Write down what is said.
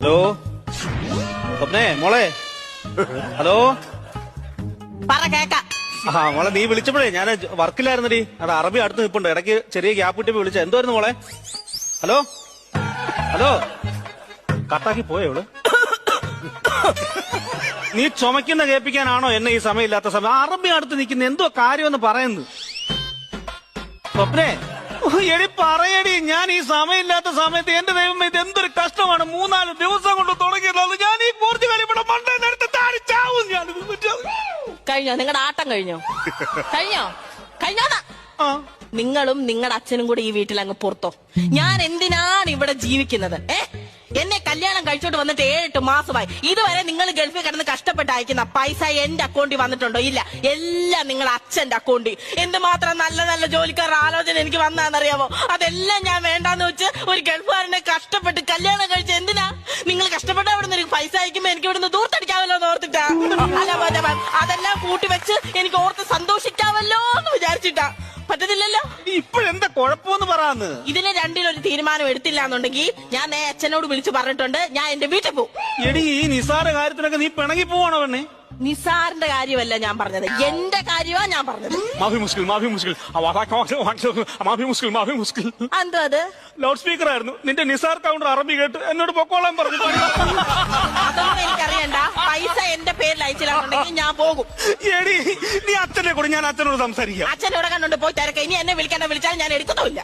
Hello? സ്വപ്നേ മോളെ? Hello? പറ കേക്ക. ആ മോളെ നീ വിളിച്ചപ്പോഴേ ഞാൻ വർക്കിലായിരുന്നടി. അത് അറബി അടുത്ത് നിൽപ്പുണ്ട് ഇടയ്ക്ക് ചെറിയ ഗ്യാപ്പ് കിട്ടിയപ്പോ വിളിച്ച. എന്തായിരുന്നു മോളെ? ഹലോ? ഹലോ? കട്ടാക്കി പോയോ ഇവൾ നീ ചുമക്കുന്ന കേൾപ്പിക്കാനാണോ എന്നെ ഈ സമയമില്ലാത്ത സമയം? അറബി അടുത്ത് നിൽക്കുന്ന എന്തോ കാര്യമെന്ന് പറയുന്നു. സ്വപ്നേ എടി പറയടി ഞാൻ ഈ സമയമില്ലാത്ത സമയത്ത് എന്റെ ദൈവം ഇത് എന്തൊരു കഷ്ടമാണ്. മൂന്നാൽ ദിവസം കൊണ്ട് തുടങ്ങിയത് ഞാൻ ഈ പൂർത്തി ഇവിടെ മണ്ടെടുത്ത് താഴെ ചാവും. ഞാനിത് കഴിഞ്ഞോ? നിങ്ങളുടെ ആട്ടം കഴിഞ്ഞോ? കഴിഞ്ഞോ? കഴിഞ്ഞോ നിങ്ങളും നിങ്ങളുടെ അച്ഛനും കൂടി ഈ വീട്ടിൽ അങ്ങ് പുറത്തോ. ഞാൻ എന്തിനാണ് ഇവിടെ ജീവിക്കുന്നത്? ഏ? എന്നെ കല്യാണം കഴിച്ചോട്ട് വന്നിട്ട് ഏഴെട്ട് മാസമായി. ഇതുവരെ നിങ്ങൾ ഗൾഫിൽ കിടന്ന് കഷ്ടപ്പെട്ട് അയക്കുന്ന പൈസ എന്റെ അക്കൗണ്ടിൽ വന്നിട്ടുണ്ടോ? ഇല്ല. എല്ലാം നിങ്ങളുടെ അച്ഛന്റെ അക്കൗണ്ടിൽ. എന്തുമാത്രം നല്ല നല്ല ജോലിക്കാരുടെ ആലോചന എനിക്ക് വന്നാന്നറിയാമോ അതെല്ലാം ഞാൻ വേണ്ടാന്ന് വെച്ച് ഒരു ഗൾഫുകാരനെ കഷ്ടപ്പെട്ട് കല്യാണം കഴിച്ച് എന്തിനാ? നിങ്ങൾ കഷ്ടപ്പെട്ട അവിടെ നിന്ന് പൈസ അയക്കുമ്പോ എനിക്ക് ഇവിടുന്ന് ദൂർത്തടിക്കാമല്ലോ എന്ന് ഓർത്തിട്ടാ? അല്ല അതെല്ലാം കൂട്ടി വെച്ച് എനിക്ക് ഓർത്ത് സന്തോഷിക്കാമല്ലോ എന്ന് വിചാരിച്ചിട്ടാ. പറ്റത്തില്ലല്ലോ? ഇപ്പോഴെന്താ കൊഴപ്പോന്ന് പറയാന്ന്? ഇതിന് രണ്ടിലൊരു തീരുമാനം എടുത്തില്ല എന്നുണ്ടെങ്കിൽ ഞാൻ നേ അച്ഛനോട് വിളിച്ചു പറഞ്ഞിട്ടുണ്ട് ഞാൻ എന്റെ വീട്ടിൽ പോകും എടി ഈ നിസാര കാര്യത്തിനൊക്കെ നീ പിണങ്ങി പോവാണോ പെണ്ണെ? നിസാറിന്റെ കാര്യമല്ല ഞാൻ പറഞ്ഞത്. എന്റെ കാര്യമാ ഞാൻ പറഞ്ഞത്. മാഫി മുസ്കിൽ മാഫി മുസ്കിൽ. മാഫി മുസ്കിൽ മാഫി മുസ്കിൽ. എന്തോ അത്? ലൗഡ് സ്പീക്കർ ആയിരുന്നു. നിന്റെ നിസാർ കൗണ്ടർ അറബി കേട്ട് എന്നോട് പൊക്കോളാൻ പറഞ്ഞു. അതൊന്നും എനിക്കറിയണ്ട. പൈസ എന്റെ പേരിൽ അയച്ചില്ലാന്നുണ്ടെങ്കിൽ ഞാൻ പോകും. എടി നീ അച്ഛനെ കൂടെ ഞാൻ അച്ഛനോട് സംസാരിക്കാം. അച്ഛൻ ഇവിടെ കണ്ടോണ്ട് പോയി തിരക്ക. ഇനി എന്നെ വിളിക്കേണ്ട വിളിച്ചാൽ ഞാൻ എടുക്കത്തുമില്ല.